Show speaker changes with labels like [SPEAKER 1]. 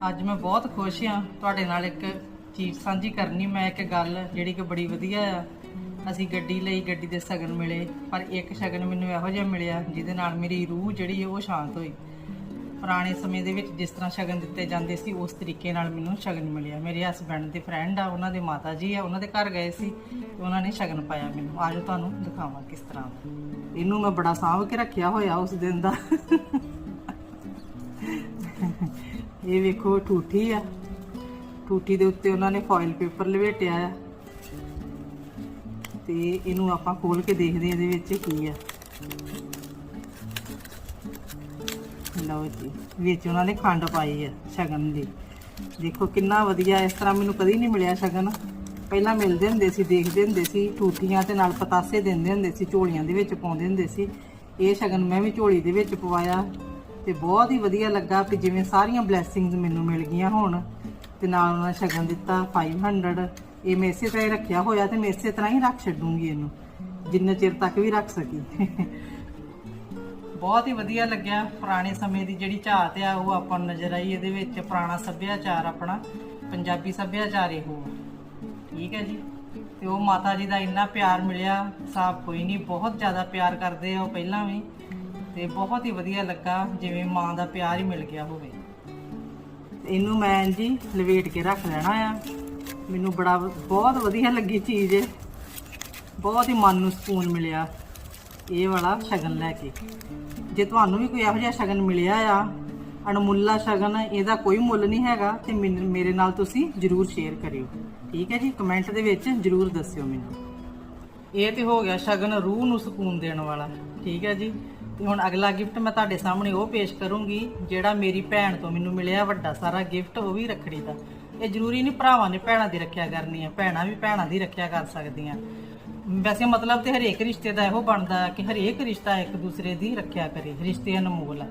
[SPEAKER 1] ਅੱਜ ਮੈਂ ਬਹੁਤ ਖੁਸ਼ ਹਾਂ ਤੁਹਾਡੇ ਨਾਲ ਇੱਕ ਚੀਜ਼ ਸਾਂਝੀ ਕਰਨੀ, ਮੈਂ ਇੱਕ ਗੱਲ ਜਿਹੜੀ ਕਿ ਬੜੀ ਵਧੀਆ ਆ। ਅਸੀਂ ਗੱਡੀ ਲਈ ਗੱਡੀ ਦੇ ਸ਼ਗਨ ਮਿਲੇ, ਪਰ ਇੱਕ ਸ਼ਗਨ ਮੈਨੂੰ ਇਹੋ ਜਿਹਾ ਮਿਲਿਆ ਜਿਹਦੇ ਨਾਲ ਮੇਰੀ ਰੂਹ ਜਿਹੜੀ ਹੈ ਉਹ ਸ਼ਾਂਤ ਹੋਈ। ਪੁਰਾਣੇ ਸਮੇਂ ਦੇ ਵਿੱਚ ਜਿਸ ਤਰ੍ਹਾਂ ਸ਼ਗਨ ਦਿੱਤੇ ਜਾਂਦੇ ਸੀ, ਉਸ ਤਰੀਕੇ ਨਾਲ ਮੈਨੂੰ ਸ਼ਗਨ ਮਿਲਿਆ। ਮੇਰੇ ਹਸਬੰਡ ਦੇ ਫਰੈਂਡ ਆ, ਉਹਨਾਂ ਦੇ ਮਾਤਾ ਜੀ ਆ, ਉਹਨਾਂ ਦੇ ਘਰ ਗਏ ਸੀ ਤੇ ਉਹਨਾਂ ਨੇ ਸ਼ਗਨ ਪਾਇਆ ਮੈਨੂੰ। ਆਜੋ ਤੁਹਾਨੂੰ ਦਿਖਾਵਾਂ ਕਿਸ ਤਰ੍ਹਾਂ ਇਹਨੂੰ ਮੈਂ ਬੜਾ ਸਾਂਭ ਕੇ ਰੱਖਿਆ ਹੋਇਆ ਉਸ ਦਿਨ ਦਾ। ਇਹ ਵੇਖੋ ਠੂਠੀ ਆ। ਠੂਠੀ ਦੇ ਉੱਤੇ ਉਹਨਾਂ ਨੇ ਫਾਇਲ ਪੇਪਰ ਲਵੇਟਿਆ ਆ। ਤੇ ਇਹਨੂੰ ਆਪਾਂ ਖੋਲ ਕੇ ਦੇਖਦੇ ਹਾਂ ਇਹਦੇ ਵਿੱਚ ਕੀ ਆ। ਲਓ ਜੀ, ਵਿੱਚ ਉਹਨਾਂ ਨੇ ਖੰਡ ਪਾਈ ਆ ਸ਼ਗਨ ਦੀ। ਦੇਖੋ ਕਿੰਨਾ ਵਧੀਆ, ਇਸ ਤਰ੍ਹਾਂ ਮੈਨੂੰ ਕਦੀ ਨਹੀਂ ਮਿਲਿਆ ਸ਼ਗਨ। ਪਹਿਲਾਂ ਮਿਲਦੇ ਹੁੰਦੇ ਸੀ, ਦੇਖਦੇ ਹੁੰਦੇ ਸੀ ਠੂਠੀਆਂ ਤੇ ਨਾਲ ਪਤਾਸੇ ਦਿੰਦੇ ਹੁੰਦੇ ਸੀ, ਝੋਲੀਆਂ ਦੇ ਵਿੱਚ ਪਾਉਂਦੇ ਹੁੰਦੇ ਸੀ। ਇਹ ਸ਼ਗਨ ਮੈਂ ਵੀ ਝੋਲੀ ਦੇ ਵਿੱਚ ਪਵਾਇਆ। ਤੇ ਬਹੁਤ ਹੀ ਵਧੀਆ ਲੱਗਾ ਕਿ ਜਿਵੇਂ ਸਾਰੀਆਂ ਬਲੇਸਿੰਗਸ ਮੈਨੂੰ ਮਿਲ ਗਈਆਂ ਹੁਣ। ਤੇ ਨਾਲ ਉਹਨਾਂ ਨੇ ਸ਼ਗਨ ਦਿੱਤਾ 500 ਇਹ ਮੈਂ ਇਸੇ ਤਰ੍ਹਾਂ ਹੀ ਰੱਖਿਆ ਹੋਇਆ ਤੇ ਮੈਂ ਇਸੇ ਤਰ੍ਹਾਂ ਹੀ ਰੱਖ ਛੱਡੂੰਗੀ ਇਹਨੂੰ। ਜਿੰਨੇ ਚਿਰ ਤੱਕ ਵੀ ਰੱਖ ਸਕੀ। ਬਹੁਤ ਹੀ ਵਧੀਆ ਲੱਗਿਆ ਪੁਰਾਣੇ ਸਮੇਂ ਦੀ ਜਿਹੜੀ ਝਾਤ ਆ, ਉਹ ਆਪਾਂ ਨੂੰ ਨਜ਼ਰ ਆਈ ਇਹਦੇ ਵਿੱਚ। ਪੁਰਾਣਾ ਸੱਭਿਆਚਾਰ ਆਪਣਾ, ਪੰਜਾਬੀ ਸੱਭਿਆਚਾਰ ਇਹ ਹੋ ਠੀਕ ਹੈ ਜੀ? ਤੇ ਉਹ ਮਾਤਾ ਜੀ ਦਾ ਇੰਨਾ ਪਿਆਰ ਮਿਲਿਆ, ਸਾਬ ਕੋਈ ਨਹੀਂ, ਬਹੁਤ ਜ਼ਿਆਦਾ ਪਿਆਰ ਕਰਦੇ ਆ ਉਹ ਪਹਿਲਾਂ ਵੀ। ਤੇ ਬਹੁਤ ਹੀ ਵਧੀਆ ਲੱਗਾ ਜਿਵੇਂ ਮਾਂ ਦਾ ਪਿਆਰ ਹੀ ਮਿਲ ਗਿਆ ਹੋਵੇ। ਇਹਨੂੰ ਮੈਂ ਜੀ ਲਵੇਟ ਕੇ ਰੱਖ ਲੈਣਾ ਆ। ਮੈਨੂੰ ਬੜਾ ਬਹੁਤ ਵਧੀਆ ਲੱਗੀ ਚੀਜ਼ ਇਹ। ਬਹੁਤ ਹੀ ਮਨ ਨੂੰ ਸਕੂਨ ਮਿਲਿਆ ਇਹ ਵਾਲਾ ਸ਼ਗਨ ਲੈ ਕੇ। ਜੇ ਤੁਹਾਨੂੰ ਵੀ ਕੋਈ ਇਹੋ ਜਿਹਾ ਸ਼ਗਨ ਮਿਲਿਆ ਆ, ਅਣਮੁੱਲਾ ਸ਼ਗਨ, ਇਹਦਾ ਕੋਈ ਮੁੱਲ ਨਹੀਂ ਹੈਗਾ ਤੇ ਮੈਨ- ਮੇਰੇ ਨਾਲ ਤੁਸੀਂ ਜਰੂਰ ਸ਼ੇਅਰ ਕਰਿਓ। ਠੀਕ ਹੈ ਜੀ? ਕਮੈਂਟ ਦੇ ਵਿੱਚ ਜਰੂਰ ਦੱਸਿਓ ਮੈਨੂੰ। ਇਹ ਤੇ ਹੋ ਗਿਆ ਸ਼ਗਨ ਰੂਹ ਨੂੰ ਸਕੂਨ ਦੇਣ ਵਾਲਾ। ਠੀਕ ਹੈ ਜੀ? ਤੇ ਹੁਣ ਅਗਲਾ ਗਿਫਟ ਮੈਂ ਤੁਹਾਡੇ ਸਾਹਮਣੇ ਉਹ ਪੇਸ਼ ਕਰੂੰਗੀ, ਜਿਹੜਾ ਮੇਰੀ ਭੈਣ ਤੋਂ ਮੈਨੂੰ ਮਿਲਿਆ ਵੱਡਾ ਸਾਰਾ ਗਿਫਟ ਉਹ ਵੀ ਰੱਖੜੀ ਦਾ। ਇਹ ਜ਼ਰੂਰੀ ਨਹੀਂ ਭਰਾਵਾਂ ਨੇ ਭੈਣਾਂ ਦੀ ਰੱਖਿਆ ਕਰਨੀ ਹੈ ਭੈਣਾਂ ਵੀ ਭੈਣਾਂ ਦੀ ਰੱਖਿਆ ਕਰ ਸਕਦੀਆਂ। ਵੈਸੇ ਮਤਲਬ ਤੇ ਹਰੇਕ ਰਿਸ਼ਤੇ ਦਾ ਇਹੋ ਬਣਦਾ ਕਿ ਹਰੇਕ ਰਿਸ਼ਤਾ ਇੱਕ ਦੂਸਰੇ ਦੀ ਰੱਖਿਆ ਕਰੇ, ਰਿਸ਼ਤੇ ਅਨਮੋਲ ਆ।